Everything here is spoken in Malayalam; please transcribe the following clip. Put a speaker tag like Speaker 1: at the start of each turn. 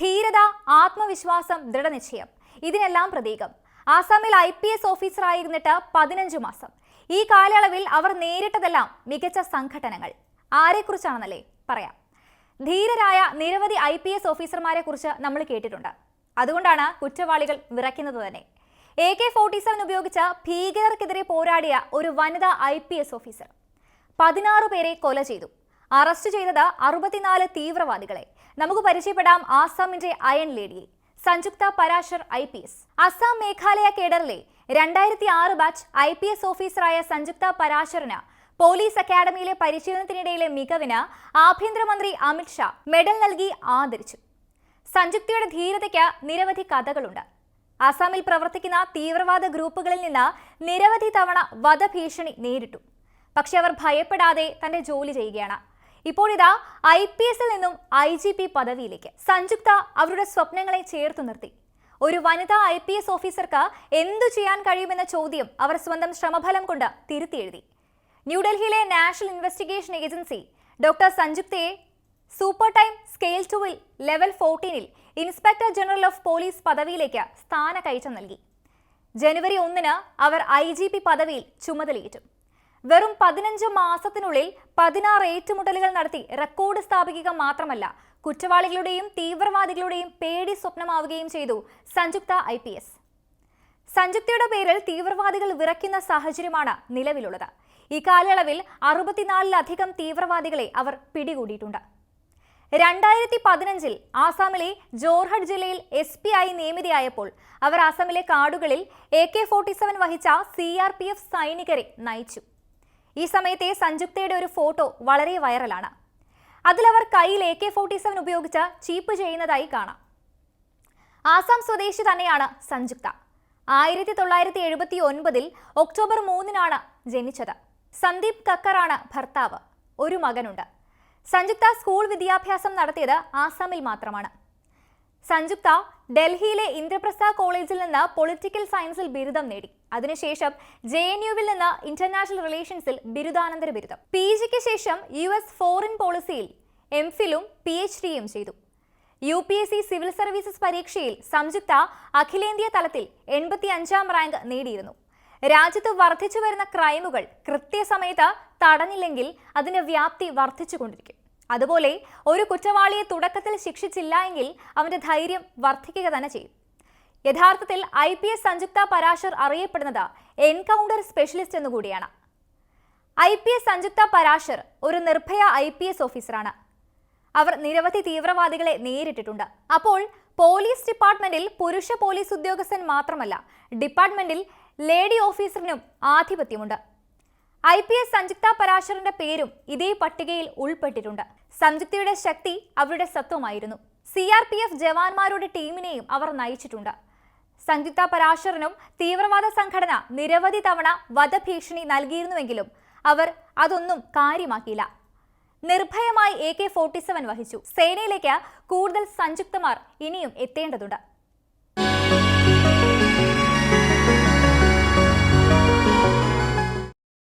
Speaker 1: ധീരത ആത്മവിശ്വാസം ദൃഢനിശ്ചയം. ഇതിനെല്ലാം പ്രതീകം. ആസാമിൽ ഐ പി എസ് ഓഫീസറായിരുന്നിട്ട് പതിനഞ്ച് മാസം. ഈ കാലയളവിൽ അവർ നേരിട്ടതെല്ലാം മികച്ച സംഘടനകൾ. ആരെക്കുറിച്ചാണെന്നല്ലേ പറയാം? ധീരരായ നിരവധി ഐ പി എസ് ഓഫീസർമാരെ കുറിച്ച് നമ്മൾ കേട്ടിട്ടുണ്ട്. അതുകൊണ്ടാണ് കുറ്റവാളികൾ വിറയ്ക്കുന്നത് തന്നെ. എ കെ ഫോർട്ടി സെവൻ ഉപയോഗിച്ച ഭീകരർക്കെതിരെ പോരാടിയ ഒരു വനിതാ ഐ പി എസ് ഓഫീസർ. പതിനാറ് പേരെ കൊല ചെയ്തു. അറസ്റ്റ് ചെയ്തത് അറുപത്തിനാല് തീവ്രവാദികളെ. നമുക്ക് പരിചയപ്പെടാം ആസാമിന്റെ iron ലേഡിയെ Sanjukta Parashar I P S. Assam Meghalaya കേഡറിലെ രണ്ടായിരത്തി ആറ് ബാച്ച് ഐ പി എസ് ഓഫീസറായ സംയുക്ത പരാശറിന് പോലീസ് അക്കാദമിയിലെ പരിശീലനത്തിനിടയിലെ മികവിന് ആഭ്യന്തരമന്ത്രി അമിത്ഷാ മെഡൽ നൽകി ആദരിച്ചു. സംയുക്തയുടെ ധീരതയ്ക്ക് നിരവധി കഥകളുണ്ട്. അസാമിൽ പ്രവർത്തിക്കുന്ന തീവ്രവാദ ഗ്രൂപ്പുകളിൽ നിന്ന് നിരവധി തവണ വധഭീഷണി നേരിട്ടു. പക്ഷെ അവർ ഭയപ്പെടാതെ തന്റെ ജോലി ചെയ്യുകയാണ്. ഇപ്പോൾ ഇതാ ഐ പി എസിൽ നിന്നും ഐ ജി പി പദവിയിലേക്ക് സഞ്ജുക്ത അവരുടെ സ്വപ്നങ്ങളെ ചേർത്തു നിർത്തി. ഒരു വനിതാ ഐ പി എസ് ഓഫീസർക്ക് എന്തു ചെയ്യാൻ കഴിയുമെന്ന ചോദ്യം അവർ സ്വന്തം ശ്രമഫലം കൊണ്ട് തിരുത്തി എഴുതി. ന്യൂഡൽഹിയിലെ നാഷണൽ ഇൻവെസ്റ്റിഗേഷൻ ഏജൻസി ഡോക്ടർ സഞ്ജുക്തയെ സൂപ്പർ ടൈം സ്കെയിൽ ടുവിൽ ലെവൽ ഫോർട്ടീനിൽ ഇൻസ്പെക്ടർ ജനറൽ ഓഫ് പോലീസ് പദവിയിലേക്ക് സ്ഥാനക്കയറ്റം നൽകി. ജനുവരി ഒന്നിന് അവർ ഐ ജി പി പദവിയിൽ ചുമതലയേറ്റു. വെറും പതിനഞ്ച് മാസത്തിനുള്ളിൽ പതിനാറ് ഏറ്റുമുട്ടലുകൾ നടത്തി റെക്കോർഡ് സ്ഥാപിക്കുക മാത്രമല്ല കുറ്റവാളികളുടെയും തീവ്രവാദികളുടെയും പേടി സ്വപ്നമാവുകയും ചെയ്തു സംയുക്ത ഐ പി എസ്. സംയുക്തയുടെ പേരിൽ തീവ്രവാദികൾ വിറയ്ക്കുന്ന സാഹചര്യമാണ് നിലവിലുള്ളത്. ഈ കാലയളവിൽ അറുപത്തിനാലിലധികം തീവ്രവാദികളെ അവർ പിടികൂടിയിട്ടുണ്ട്. രണ്ടായിരത്തി പതിനഞ്ചിൽ ആസാമിലെ ജോർഹട്ട് ജില്ലയിൽ എസ് പി ആയി നിയമിതയായപ്പോൾ അവർ ആസാമിലെ കാടുകളിൽ എ കെ ഫോർട്ടി സെവൻ വഹിച്ച സി ആർ പി എഫ് സൈനികരെ നയിച്ചു. ഈ സമയത്തെ സഞ്ജുക്തയുടെ ഒരു ഫോട്ടോ വളരെ വൈറലാണ്. അതിലവർ കയ്യിൽ എ കെ ഫോർട്ടി സെവൻ ഉപയോഗിച്ച് ചീപ്പ് ചെയ്യുന്നതായി കാണാം. ആസാം സ്വദേശി തന്നെയാണ് സഞ്ജുക്ത. ആയിരത്തി തൊള്ളായിരത്തി എഴുപത്തി ഒൻപതിൽ ഒക്ടോബർ മൂന്നിനാണ് ജനിച്ചത്. സന്ദീപ് കക്കറാണ് ഭർത്താവ്. ഒരു മകനുണ്ട്. സഞ്ജുക്ത സ്കൂൾ വിദ്യാഭ്യാസം നടത്തിയത് ആസാമിൽ മാത്രമാണ്. സംയുക്ത ഡൽഹിയിലെ ഇന്ദ്രപ്രസ്ഥ കോളേജിൽ നിന്ന് പൊളിറ്റിക്കൽ സയൻസിൽ ബിരുദം നേടി. അതിനുശേഷം ജെ എൻ യുവിൽ നിന്ന് ഇന്റർനാഷണൽ റിലേഷൻസിൽ ബിരുദാനന്തര ബിരുദം. പി ജിക്ക് ശേഷം യു എസ് ഫോറിൻ പോളിസിയിൽ എം ഫിലും പി എച്ച് ഡിയും ചെയ്തു. U P S C civil services പരീക്ഷയിൽ സംയുക്ത അഖിലേന്ത്യാ തലത്തിൽ എൺപത്തി അഞ്ചാം റാങ്ക് നേടിയിരുന്നു. രാജ്യത്ത് വർദ്ധിച്ചു വരുന്ന ക്രൈമുകൾ കൃത്യസമയത്ത് തടഞ്ഞില്ലെങ്കിൽ അതിന്റെ വ്യാപ്തി വർദ്ധിച്ചുകൊണ്ടിരിക്കും. അതുപോലെ ഒരു കുറ്റവാളിയെ തുടക്കത്തിൽ ശിക്ഷിച്ചില്ല എങ്കിൽ അവന്റെ ധൈര്യം വർദ്ധിക്കുക തന്നെ ചെയ്യും. യഥാർത്ഥത്തിൽ I P S Samyukta Parashar അറിയപ്പെടുന്നത് encounter specialist എന്നുകൂടിയാണ് I P S Samyukta Parashar ഒരു നിർഭയ ഐ പി എസ് ഓഫീസറാണ്. അവർ നിരവധി തീവ്രവാദികളെ നേരിട്ടിട്ടുണ്ട്. അപ്പോൾ പോലീസ് ഡിപ്പാർട്ട്മെന്റിൽ പുരുഷ പോലീസ് ഉദ്യോഗസ്ഥൻ മാത്രമല്ല ഡിപ്പാർട്ട്മെന്റിൽ ലേഡി ഓഫീസറിനും ആധിപത്യമുണ്ട്. ഐ പി എസ് സംയുക്ത പരാശറിന്റെ പേരും ഇതേ പട്ടികയിൽ ഉൾപ്പെട്ടിട്ടുണ്ട്. സംയുക്തയുടെ ശക്തി അവരുടെ സത്വമായിരുന്നു. സി ആർ പി എഫ് ജവാന്മാരുടെ ടീമിനെയും അവർ നയിച്ചിട്ടുണ്ട്. സംയുക്ത പരാശറിനും തീവ്രവാദ സംഘടന നിരവധി തവണ വധഭീഷണി നൽകിയിരുന്നുവെങ്കിലും അവർ അതൊന്നും കാര്യമാക്കിയില്ല. നിർഭയമായി എ കെ ഫോർട്ടി സെവൻ വഹിച്ചു. സേനയിലേക്ക് കൂടുതൽ സംയുക്തമാർ ഇനിയും എത്തേണ്ടതുണ്ട്.